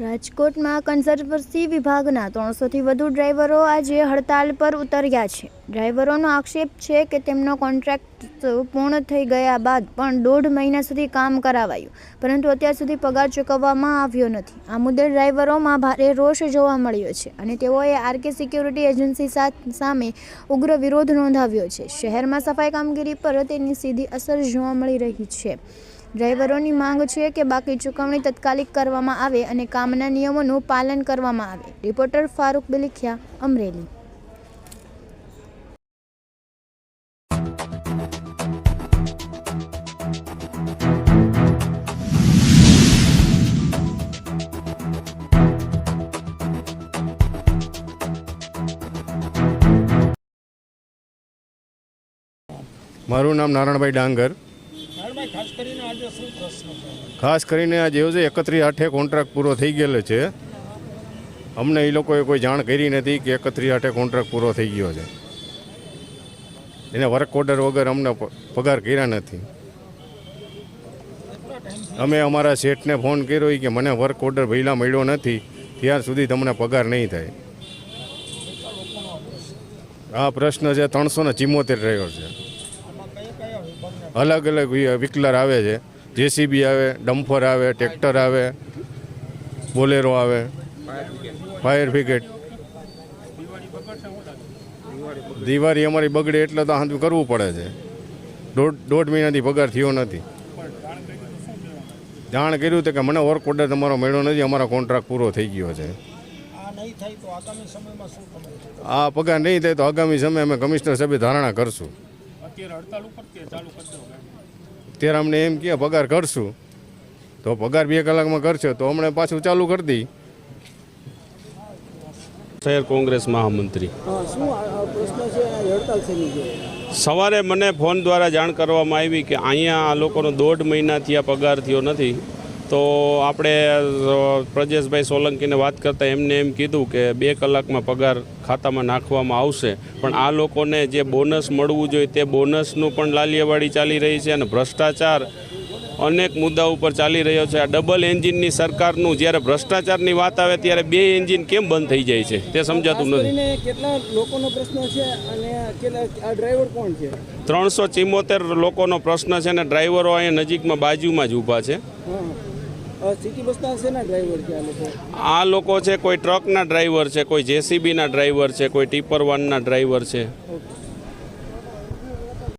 રાજકોટમાં કન્ઝર્વન્સી વિભાગના ત્રણસોથી વધુ ડ્રાઈવરો આજે હડતાલ પર ઉતર્યા છે. ડ્રાઈવરોનો આક્ષેપ છે કે તેમનો કોન્ટ્રાક્ટ પૂર્ણ થઈ ગયા બાદ પણ દોઢ મહિના સુધી કામ કરાવાયું, પરંતુ અત્યાર સુધી પગાર ચૂકવવામાં આવ્યો નથી. આ મુદ્દે ડ્રાઈવરોમાં ભારે રોષ જોવા મળ્યો છે અને તેઓએ આરકે સિક્યુરિટી એજન્સી સામે ઉગ્ર વિરોધ નોંધાવ્યો છે. શહેરમાં સફાઈ કામગીરી પર તેની સીધી અસર જોવા મળી રહી છે. ડ્રાઈવરોની માંગ છે કે બાકી ચૂકવણી તાત્કાલિક કરવામાં આવે અને કામના નિયમોનું પાલન કરવામાં આવે. રિપોર્ટર ફારૂક બિલિખિયા, અમરેલી. મારું નામ નારાયણભાઈ ડાંગર. ખાસ કરીને આજે એવું છે, એકત્રીસ આઠે કોન્ટ્રાક્ટ પૂરો થઈ ગયેલો છે. અમને એ લોકોએ કોઈ જાણ કરી નથી કે એકત્રીસ આઠે કોન્ટ્રાક્ટ પૂરો થઈ ગયો છે. એને વર્ક ઓર્ડર વગર અમને પગાર કર્યા નથી. અમે અમારા શેઠને ફોન કર્યો કે મને વર્ક ઓર્ડર પહેલાં મળ્યો નથી, ત્યાર સુધી તમને પગાર નહીં થાય. આ પ્રશ્ન છે ત્રણસો ને ડ્રાઈવર છે. અલગ અલગ વી- વિકલર આવે છે. જેસીબી આવે, ડમ્ફર આવે, ટ્રેક્ટર આવે, બોલેરો આવે, ફાયર બ્રિગેડ. દિવાળી અમારી બગડે એટલે તો હાંધું કરવું પડે છે. દોઢ દોઢ મહિનાથી પગાર થયો નથી. જાણ કર્યું હતું કે મને વર્ક ઓર્ડર તમારો મળ્યો નથી, અમારો કોન્ટ્રાક્ટ પૂરો થઈ ગયો છે. આ પગાર નહીં થાય તો આગામી સમયે અમે કમિશનર સાહેબે ધારણા કરશું. અત્યારે હડતાલ ઉપર કે ચાલુ કરી દો ત્યારે અમને એમ કહે પગાર કરશું. તો પગાર બે કલાકમાં કરશે તો હમણાં પાછું ચાલુ કરી દઈ. શહેર કોંગ્રેસ મહામંત્રી. શું પ્રશ્ન છે? હડતાલ થઈ ગઈ સવારે મને ફોન દ્વારા જાણ કરવામાં આવી કે અહીંયા આ લોકોનો દોઢ મહિનાથી આ પગાર થયો નથી. તો આપણે પ્રજેશભાઈ સોલંકીને વાત કરતાં એમને એમ કીધું કે બે કલાકમાં પગાર ખાતામાં નાખવામાં આવશે. પણ આ લોકોને જે બોનસ મળવું જોઈએ તે બોનસનું પણ લાલિયાવાડી ચાલી રહી છે અને ભ્રષ્ટાચાર અનેક મુદ્દા ઉપર ચાલી રહ્યો છે. આ ડબલ એન્જિનની સરકારનું જ્યારે ભ્રષ્ટાચારની વાત આવે ત્યારે બે એન્જિન કેમ બંધ થઈ જાય છે તે સમજાતું નથી. ત્રણસો કેટલા લોકોનો પ્રશ્ન છે અને આ ડ્રાઈવર કોણ છે? ત્રણસો ચિમ્મોતેર લોકોનો પ્રશ્ન છે ને ડ્રાઈવરો અહીંયા નજીકમાં બાજુમાં જ ઊભા છે. સિટી બસના છે ડ્રાઈવર છે આ લોકો? આ લોકો છે કોઈ ટ્રકના ડ્રાઈવર છે કોઈ જેસીબીના ડ્રાઈવર છે કોઈ ટીપર વાનના ડ્રાઈવર છે. ઓકે.